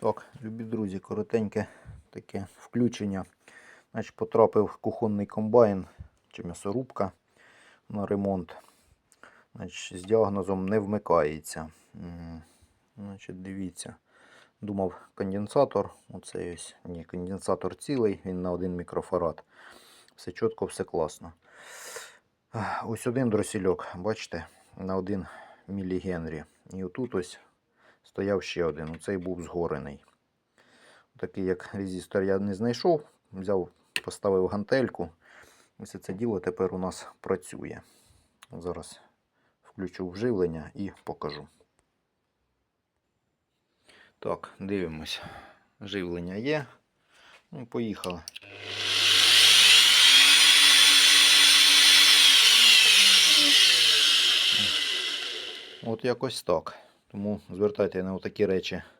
Так, любі друзі, коротеньке таке включення. Значить, потрапив кухонний комбайн чи м'ясорубка на ремонт. Значить, з діагнозом не вмикається. Значить, дивіться. Думав конденсатор. Оцей ось. Ні, конденсатор цілий, він на 1 мікрофарад. Все чітко, все класно. Ось один дросільок, бачите, на 1 мілігенрі. І отут ось стояв ще один. Оцей був згорений. Такий як резистор я не знайшов. Взяв, поставив гантельку. Ось це діло тепер у нас працює. Зараз включу вживлення і покажу. Так, дивимось. Живлення є. Ну, поїхали. От якось так. Тому звертайте на такі речі